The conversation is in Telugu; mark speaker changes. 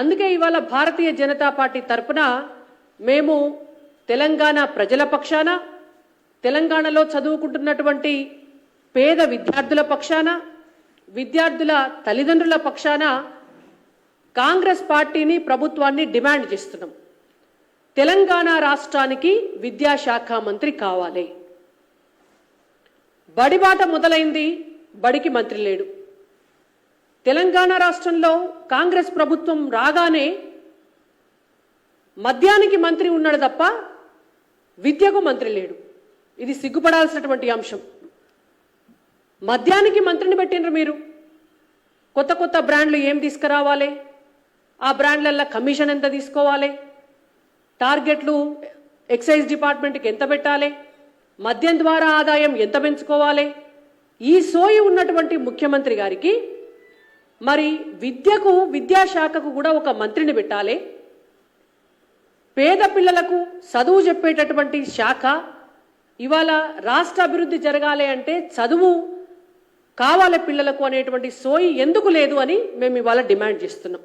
Speaker 1: అందుకే ఇవాళ భారతీయ జనతా పార్టీ తరపున మేము తెలంగాణ ప్రజల పక్షాన తెలంగాణలో చదువుకుంటున్నటువంటి పేద విద్యార్థుల పక్షాన విద్యార్థుల తల్లిదండ్రుల పక్షాన కాంగ్రెస్ పార్టీని ప్రభుత్వాన్ని డిమాండ్ చేస్తున్నాం. తెలంగాణ రాష్ట్రానికి విద్యాశాఖ మంత్రి కావాలి. బడిబాట మొదలైంది బడికి మంత్రి లేడు. తెలంగాణ రాష్ట్రంలో కాంగ్రెస్ ప్రభుత్వం రాగానే మద్యానికి మంత్రి ఉన్నాడు తప్ప విద్యకు మంత్రి లేడు. ఇది సిగ్గుపడాల్సినటువంటి అంశం. మద్యానికి మంత్రిని పెట్టిండ్రు మీరు. కొత్త కొత్త బ్రాండ్లు ఏం తీసుకురావాలి? ఆ బ్రాండ్లల్లో కమిషన్ ఎంత తీసుకోవాలి? టార్గెట్లు ఎక్సైజ్ డిపార్ట్మెంట్కి ఎంత పెట్టాలి? మద్యం ద్వారా ఆదాయం ఎంత పెంచుకోవాలి? ఈ సోయి ఉన్నటువంటి ముఖ్యమంత్రి గారికి మరి విద్యకు విద్యాశాఖకు కూడా ఒక మంత్రిని పెట్టాలి. పేద పిల్లలకు చదువు చెప్పేటటువంటి శాఖ ఇవాళ రాష్ట్ర అభివృద్ధి జరగాలి అంటే చదువు కావాలి పిల్లలకు అనేటువంటి సోయి ఎందుకు లేదు అని మేము ఇవాళ డిమాండ్ చేస్తున్నాం.